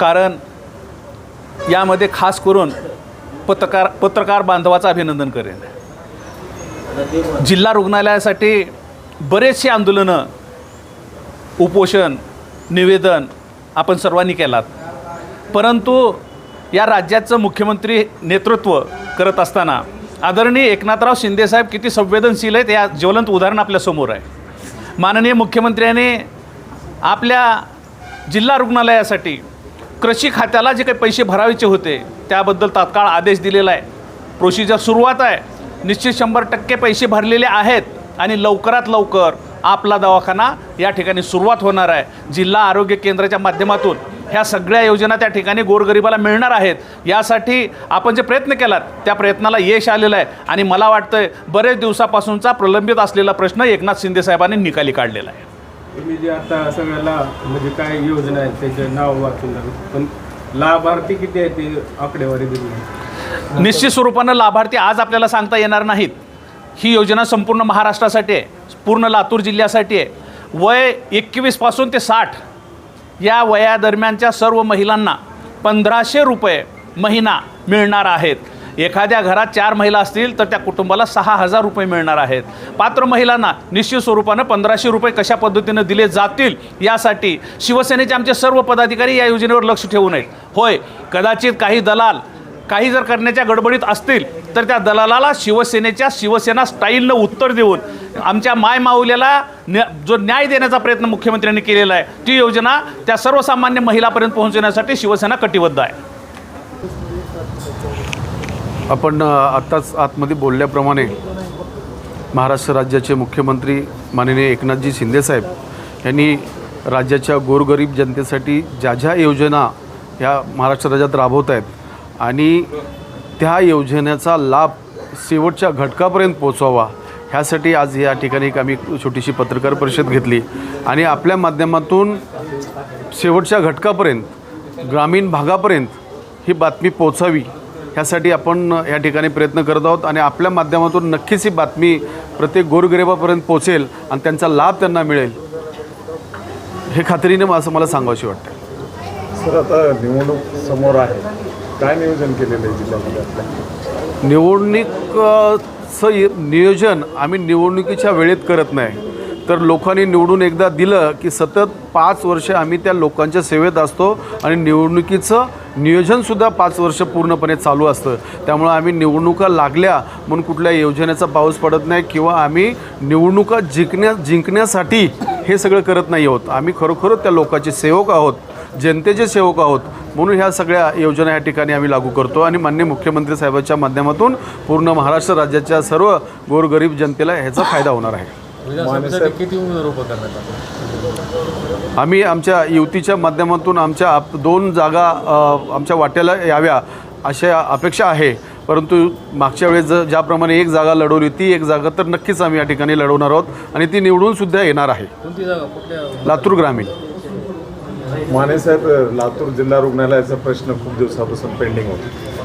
कारण यामध्ये खास करून पत्रकार पत्रकार बांधवाचं अभिनंदन करेन. जिल्हा रुग्णालयासाठी बरेचसे आंदोलनं उपोषण निवेदन आपण सर्वांनी केलात. परंतु या राज्याचं मुख्यमंत्री नेतृत्व करत असताना आदरणीय एकनाथराव शिंदेसाहेब किती संवेदनशील आहेत या ज्वलंत उदाहरण आपल्यासमोर आहे. माननीय मुख्यमंत्र्यांनी आपल्या जिल्हा रुग्णालयासाठी कृषी खात्याला जे काही पैसे भरायचे होते त्याबद्दल तात्काळ आदेश दिलेला आहे. प्रोसिजर सुरुवात आहे. निश्चित शंभर टक्के पैसे भरलेले आहेत आणि लवकरात लवकर आपला दवाखाना या ठिकाणी सुरुवात होणार आहे. जिल्हा आरोग्य केंद्राच्या माध्यमातून ह्या सगळ्या योजना त्या ठिकाणी गोरगरिबाला मिळणार आहेत. यासाठी आपण जे प्रयत्न केलात त्या प्रयत्नाला यश आलेलं आहे. आणि मला वाटतं बरेच दिवसापासूनचा प्रलंबित असलेला प्रश्न एकनाथ शिंदे साहेबांनी निकाली काढलेला आहे. तुम्ही जे आता सगळ्याला म्हणजे काय योजना आहेत त्याचे नाव वाचून झालं पण लाभार्थी किती आहे ते आकडेवारी दिली निश्चित स्वरूपानं लाभार्थी आज आपल्याला सांगता येणार नाहीत. ही योजना संपूर्ण महाराष्ट्रासाठी आहे पूर्ण लातूर जिल्ह्यासाठी आहे. वय एकवीसपासून ते साठ या वयादरम्यानच्या सर्व महिलांना पंधराशे रुपये महिना मिळणार आहेत. एखाद्या घरात चार महिला असतील तर त्या कुटुंबाला सहा हजार रुपये मिळणार आहेत. पात्र महिलांना निश्चित स्वरूपानं पंधराशे रुपये कशा पद्धतीनं दिले जातील यासाठी शिवसेनेचे आमचे सर्व पदाधिकारी या योजनेवर लक्ष ठेवू नयेत. होय कदाचित काही दलाल काही जर करण्याच्या गडबडीत असतील तर त्या दलालाला शिवसेनेच्या शिवसेना स्टाईलनं उत्तर देऊन आमच्या माय माऊल्याला न्या जो न्याय देण्याचा प्रयत्न मुख्यमंत्र्यांनी केलेला आहे ती योजना त्या सर्वसामान्य महिलापर्यंत पोहोचवण्यासाठी शिवसेना कटिबद्ध आहे. आपण आत्ताच आतमध्ये बोलल्याप्रमाणे महाराष्ट्र राज्याचे मुख्यमंत्री माननीय एकनाथजी शिंदेसाहेब यांनी राज्याच्या गोरगरीब जनतेसाठी ज्या ज्या योजना ह्या महाराष्ट्र राज्यात राबवत आहेत आणि त्या योजनेचा लाभ शेवटच्या घटकापर्यंत पोचवावा ह्यासाठी आज या ठिकाणी एक आम्ही छोटीशी पत्रकार परिषद घेतली आणि आपल्या माध्यमातून शेवटच्या घटकापर्यंत ग्रामीण भागापर्यंत ही बातमी पोचावी ह्यासाठी आपण या ठिकाणी प्रयत्न करत आहोत आणि आपल्या माध्यमातून नक्कीच ही बातमी प्रत्येक गोरगरिबापर्यंत पोचेल आणि त्यांचा लाभ त्यांना मिळेल. हे खात्रीने असं मला सांगावशी वाटतं सर आता निवडणूक समोर आहे. काय नियोजन केलेलं आहे जिल्ह्यामध्ये य- नियोजन आम्ही निवडणुकीच्या वेळेत करत नाही. तर लोकांनी निवडून एकदा दिलं की सतत पाच वर्ष आम्ही त्या लोकांच्या सेवेत असतो आणि निवडणुकीचं नियोजनसुद्धा पाच वर्ष पूर्णपणे चालू असतं. त्यामुळं आम्ही निवडणुका लागल्या म्हणून कुठल्या योजनेचा पाऊस पडत नाही किंवा आम्ही निवडणुका जिंकण्या जिंकण्यासाठी हे सगळं करत नाही आहोत. आम्ही खरोखरच त्या लोकांचे सेवक आहोत जनतेचे सेवक आहोत म्हणून ह्या सगळ्या योजना या ठिकाणी आम्ही लागू करतो आणि मान्य मुख्यमंत्री साहेबांच्या माध्यमातून पूर्ण महाराष्ट्र राज्याच्या सर्व गोरगरीब जनतेला ह्याचा फायदा होणार आहे. किती उमेदवार उभं करण्यात आले? आम्ही आमच्या युतीच्या माध्यमातून आमच्या आप दोन जागा आमच्या वाट्याला याव्या अशा अपेक्षा आहे. परंतु मागच्या वेळेस ज- ज्याप्रमाणे एक जागा लढवली ती एक जागा तर नक्कीच आम्ही या ठिकाणी लढवणार आहोत आणि ती निवडून सुद्धा येणार आहे. कोणती जागा? कुठल्या लातूर ग्रामीण. माने साहेब लातूर जिल्हा रुग्णालयाचा प्रश्न खूप दिवसापासून पेंडिंग होता.